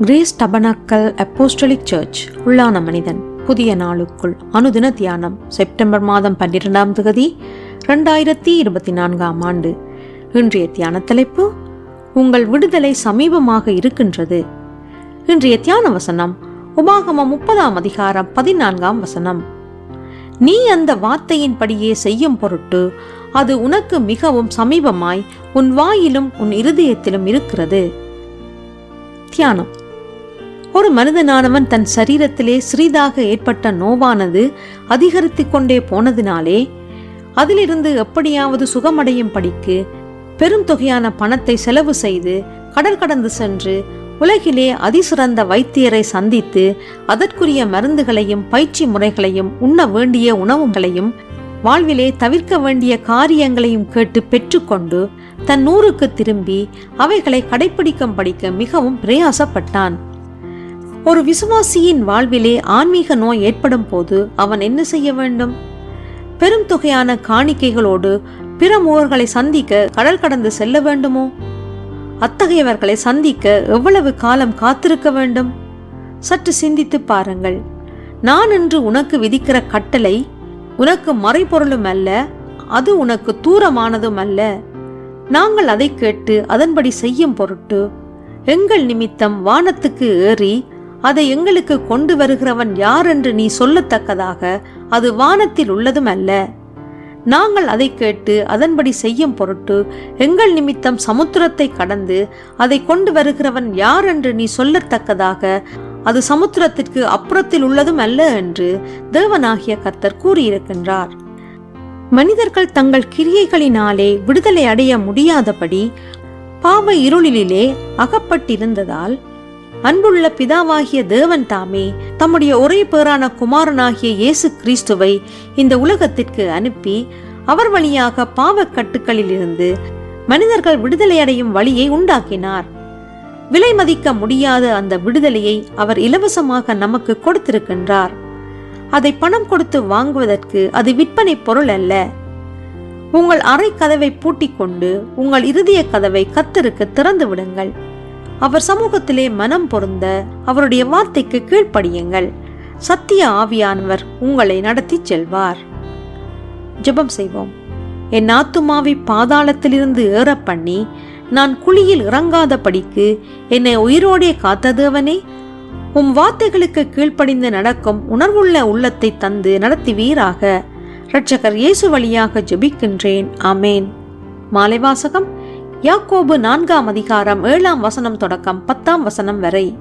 Grace tabernacle apostolic search உள்ளான மனிதன் புதிய நாளுக்குள் அனுதின தியானம் செப்டம்பர் மாதம் பன்னிரெண்டாம் தேதி ரெண்டாயிரத்தி இருபத்தி நான்காம் ஆண்டு. இன்றைய தியான தலைப்பு உங்கள் விடுதலை சமீபமாக இருக்கின்றது. இன்றைய தியான வசனம் உபாகமம் முப்பதாம் அதிகாரம் பதினான்காம் வசனம். நீ அந்த வார்த்தையின்படியே செய்யும் பொருட்டு அது உனக்கு மிகவும் சமீபமாய் உன் வாயிலும் உன் இருதயத்திலும் இருக்கிறது. தியானம். ஒரு மனிதனானவன் தன் சரீரத்திலே சிறிதாக ஏற்பட்ட நோவானது அதிகரித்து கொண்டே போனதினாலே அதிலிருந்து எப்படியாவது சுகமடையும் படிக்கு பெரும் தொகையான பணத்தை செலவு செய்து கடல் கடந்து சென்று உலகிலே அதிசிறந்த வைத்தியரை சந்தித்து அதற்குரிய மருந்துகளையும் பயிற்சி முறைகளையும் உண்ண வேண்டிய உணவுகளையும் வாழ்விலே தவிர்க்க வேண்டிய காரியங்களையும் கேட்டு பெற்றுக்கொண்டு தன் ஊருக்கு திரும்பி அவைகளை கடைபிடிக்கும் படிக்க மிகவும் பிரயாசப்பட்டான். ஒரு விசுவாசியின் வாழ்விலே ஆன்மீக நோய் ஏற்படும் போது அவன் என்ன செய்ய வேண்டும்? பெரும் தொகையான காணிக்கைகளோடு பிற மூவர்களை சந்திக்க கடல் கடந்து செல்ல வேண்டுமோ? அத்தகையவர்களை சந்திக்க எவ்வளவு காலம் காத்திருக்க வேண்டும்? சற்று சிந்தித்து பாருங்கள். நான் என்று உனக்கு விதிக்கிற கட்டளை உனக்கு மறைபொருளும் அல்ல அது உனக்கு தூரமானதும் அல்ல. நாங்கள் அதை கேட்டு அதன்படி செய்யும் பொருட்டு எங்கள் நிமித்தம் வானத்துக்கு ஏறி அதை எங்களுக்கு கொண்டு வருகிறவன் யார் என்று நீ சொல்லத்தக்கதாக அது வானத்தில் உள்ளதும் அல்ல. நாங்கள் அதை கேட்டு அதன்படி செய்யும் பொருட்டு எங்கள் நிமித்தம் சமுத்திரத்தை கடந்து அதை கொண்டு வருகிறவன் யார் என்று நீ சொல்லத்தக்கதாக அது சமுத்திரத்திற்கு அப்புறத்தில் உள்ளதும் அல்ல என்று தேவனாகிய கர்த்தர் கூறியிருக்கின்றார். மனிதர்கள் தங்கள் கிரியைகளினாலே விடுதலை அடைய முடியாதபடி பாவ இருளிலே அகப்பட்டிருந்ததால் அன்புள்ள பிதாவாகிய தேவன் தாமே தம்முடைய ஒரே பேரான குமாரனாகிய இயேசு கிறிஸ்துவை இந்த உலகத்திற்கு அனுப்பி அவர் வழியாக பாவக்கட்டுக்களிலிருந்து மனிதர்கள் விடுதலை அடையும் வழியை உண்டாக்கினார். விலை மதிக்க முடியாத அந்த விடுதலையை அவர் இலவசமாக நமக்கு கொடுத்திருக்கின்றார். அதை பணம் கொடுத்து வாங்குவதற்கு அது விற்பனை பொருள் அல்ல. உங்கள் அறை கதவை பூட்டிக் கொண்டு உங்கள் இறுதிய கதவை கத்தருக்கு திறந்து விடுங்கள். அவர் சமூகத்திலே மனம் பொருந்த அவருடைய வார்த்தைக்கு கீழ்ப்படியுங்கள். சத்திய ஆவியானவர் உங்களை நடத்தி செல்வார். ஜெபம் செய்வோம். என் ஆத்துமாவை பாதாளத்திலிருந்து ஏற பண்ணி நான் குழியில் இறங்காதபடிக்கு என்னை உயிரோடே காத்ததேவனே. உம் வார்த்தைகளுக்கு கீழ்ப்படிந்து நடக்கும் உணர்வுள்ள உள்ளத்தை தந்து நடத்துவீராக. இரட்சகர் இயேசு வழியாக ஜெபிக்கின்றேன். ஆமேன். மாலை வாசகம். யாக்கோபு நான்காம் அதிகாரம் ஏழாம் வசனம் தொடக்கம் பத்தாம் வசனம் வரை.